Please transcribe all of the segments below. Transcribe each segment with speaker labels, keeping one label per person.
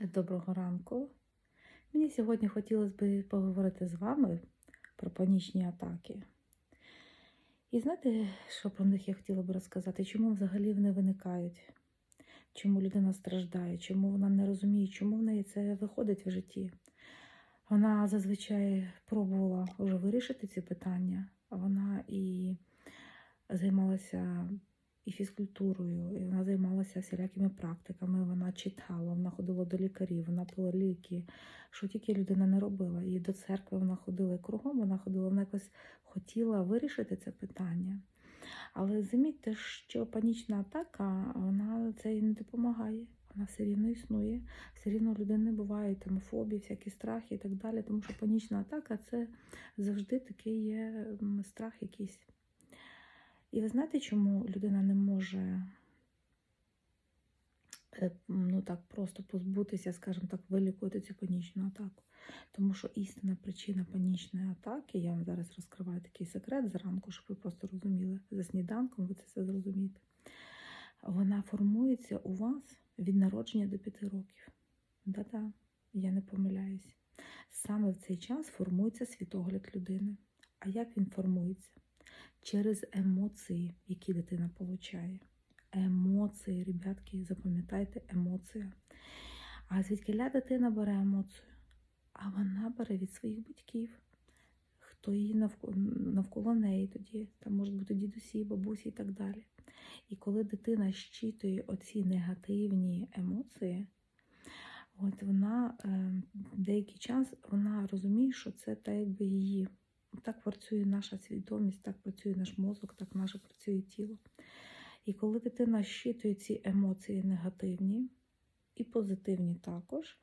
Speaker 1: Доброго ранку. Мені сьогодні хотілося б поговорити з вами про панічні атаки. І знаєте, що про них я хотіла б розказати? Чому взагалі вони виникають? Чому людина страждає? Чому вона не розуміє, чому в неї це виходить в житті? Вона зазвичай пробувала вже вирішити ці питання, а вона і займалася і фізкультурою, і вона займалася всілякими практиками, вона читала, вона ходила до лікарів, вона пила ліки, що тільки людина не робила. І до церкви вона ходила і кругом, вона ходила, вона якось хотіла вирішити це питання. Але замітьте, що панічна атака, вона це не допомагає. Вона все рівно існує, все рівно у людини бувають там фобії, всякі страхи і так далі. Тому що панічна атака це завжди такий є страх якийсь. І ви знаєте, чому людина не може е, ну так просто позбутися, скажімо так, вилікувати цю панічну атаку? Тому що істинна причина панічної атаки, я вам зараз розкриваю такий секрет зранку, щоб ви просто розуміли, за сніданком ви це все зрозумієте. Вона формується у вас від народження до 5 років. Да-да, я не помиляюсь. Саме в цей час формується світогляд людини. А як він формується? Через емоції, які дитина получає. Емоції, ребятки, запам'ятайте, емоція. А звідки дитина бере емоцію? А вона бере від своїх батьків. Хто її навколо, навколо неї тоді, там можуть бути дідусі, бабусі і так далі. І коли дитина щитує оці негативні емоції, от вона е, деякий час вона розуміє, що це так якби її. Так працює наша свідомість, так працює наш мозок, так наше працює тіло. І коли дитина щитує ці емоції негативні і позитивні також,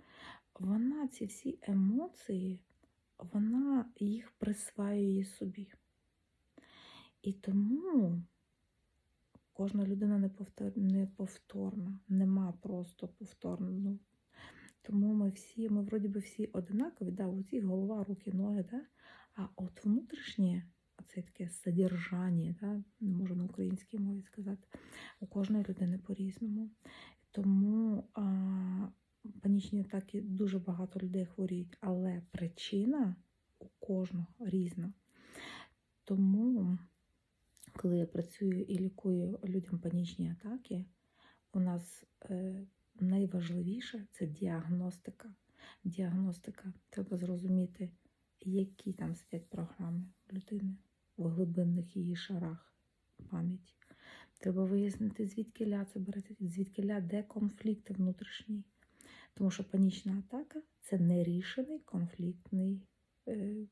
Speaker 1: вона ці всі емоції, вона їх присваює собі. І тому кожна людина неповтор- неповторна, нема просто повторного. Тому ми всі, ми вроді би всі одинакові, да, у всіх голова, руки, ноги, да? А от внутрішнє, це таке содержання, да? не можу на українській мові сказати, у кожної людини по-різному. Тому а, панічні атаки дуже багато людей хворіють, але причина у кожного різна. Тому, коли я працюю і лікую людям панічні атаки, у нас е, найважливіше це діагностика. Діагностика. Треба зрозуміти, які там сидять програми людини в глибинних її шарах пам'яті. Треба вияснити, звідки ля це береться, звідки ля, де конфлікт внутрішній. Тому що панічна атака це нерішений конфліктний, е,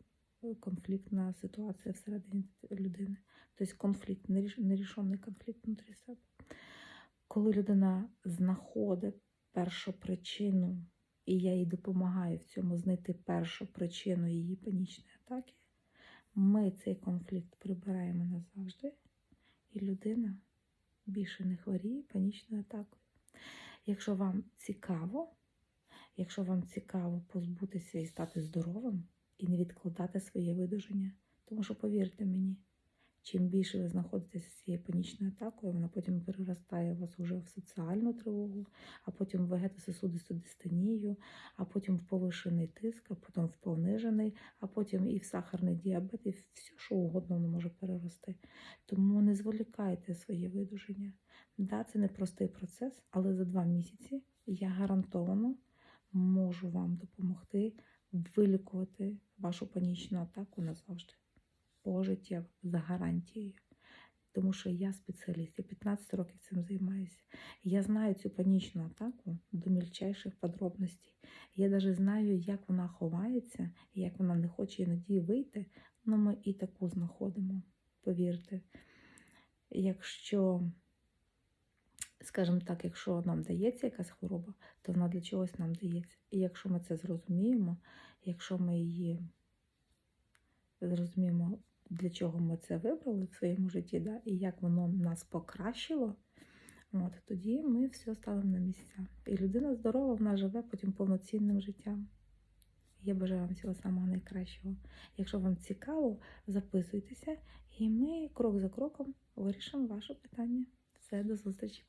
Speaker 1: конфліктна ситуація всередині людини. Тобто конфлікт, неріш- нерішений конфлікт внутрі себе. Коли людина знаходить першу причину, і я їй допомагаю в цьому знайти першу причину її панічної атаки, ми цей конфлікт прибираємо назавжди, і людина більше не хворіє панічною атакою. Якщо вам цікаво, якщо вам цікаво позбутися і стати здоровим, і не відкладати своє видуження, тому що повірте мені, чим більше ви знаходитеся з цією панічною атакою, вона потім переростає вас уже в соціальну тривогу, а потім в вегетососудисту дистонію, а потім в повишений тиск, а потім в понижений, а потім і в сахарний діабет, і все, що угодно воно може перерости. Тому не зволікайте своє видуження. Да, це непростий процес, але за два місяці я гарантовано можу вам допомогти вилікувати вашу панічну атаку назавжди. Пожиттєво, за гарантією. Тому що я спеціаліст, я 15 років цим займаюся. Я знаю цю панічну атаку до мільчайших подробностей. Я навіть знаю, як вона ховається, як вона не хоче іноді вийти. Ну, ми і таку знаходимо, повірте. Якщо, скажімо так, якщо нам дається якась хвороба, то вона для чогось нам дається. І якщо ми це зрозуміємо, якщо ми її зрозуміємо, для чого ми це вибрали в своєму житті, да, і як воно нас покращило, от, тоді ми все ставимо на місця. І людина здорова, вона живе потім повноцінним життям. Я бажаю вам всього самого найкращого. Якщо вам цікаво, записуйтеся, і ми крок за кроком вирішимо ваше питання. Все, до зустрічі.